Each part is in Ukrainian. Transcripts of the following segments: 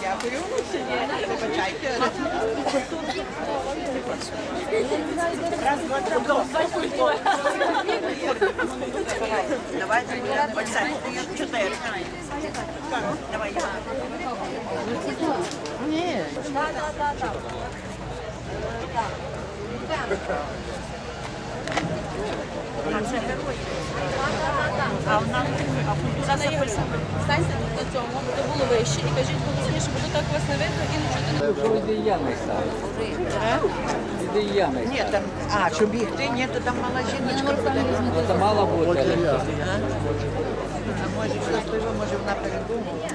Дякую. Раз, два, три, Давайте оце. Чотири. Давай я. А це герої. Станьте тут на цьому, то було вище, і кажіть голосніше, бо так вас не видно і не чути. Ні, там, а, щоб бігти, ні, то там мала жіночка буде. Ну, мала бути. А може, щасливо, може вона передумала.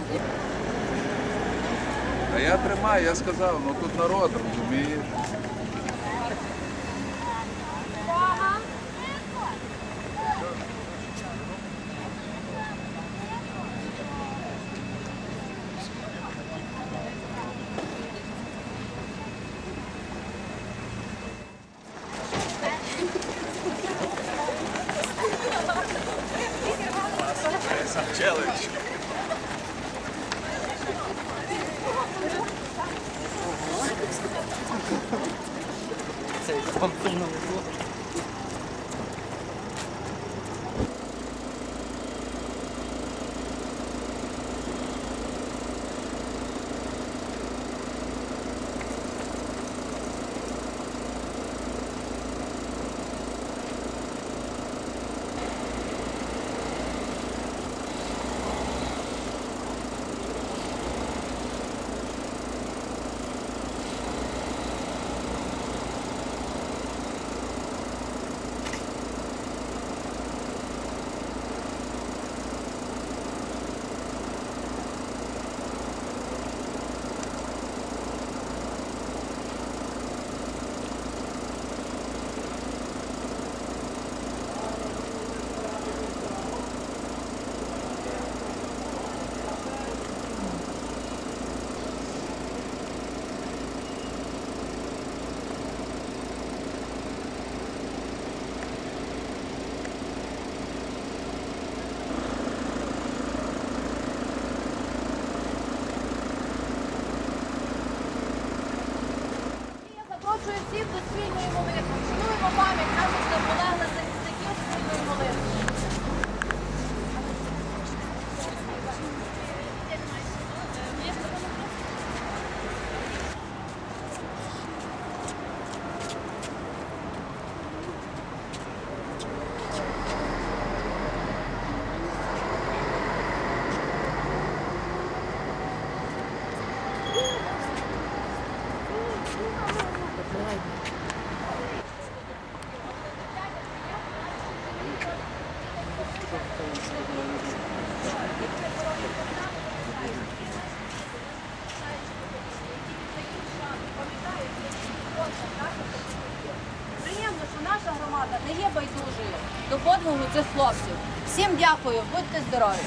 Я тримаю, я сказав, ну тут народ, розумієш? 哦真的我说 всіх до спільної молитви. Шануємо пам'ять наших заполеглих захисників спільної молитвою. Приємно, що наша громада не є байдужою до подвигу цих хлопців. Всім дякую, будьте здорові.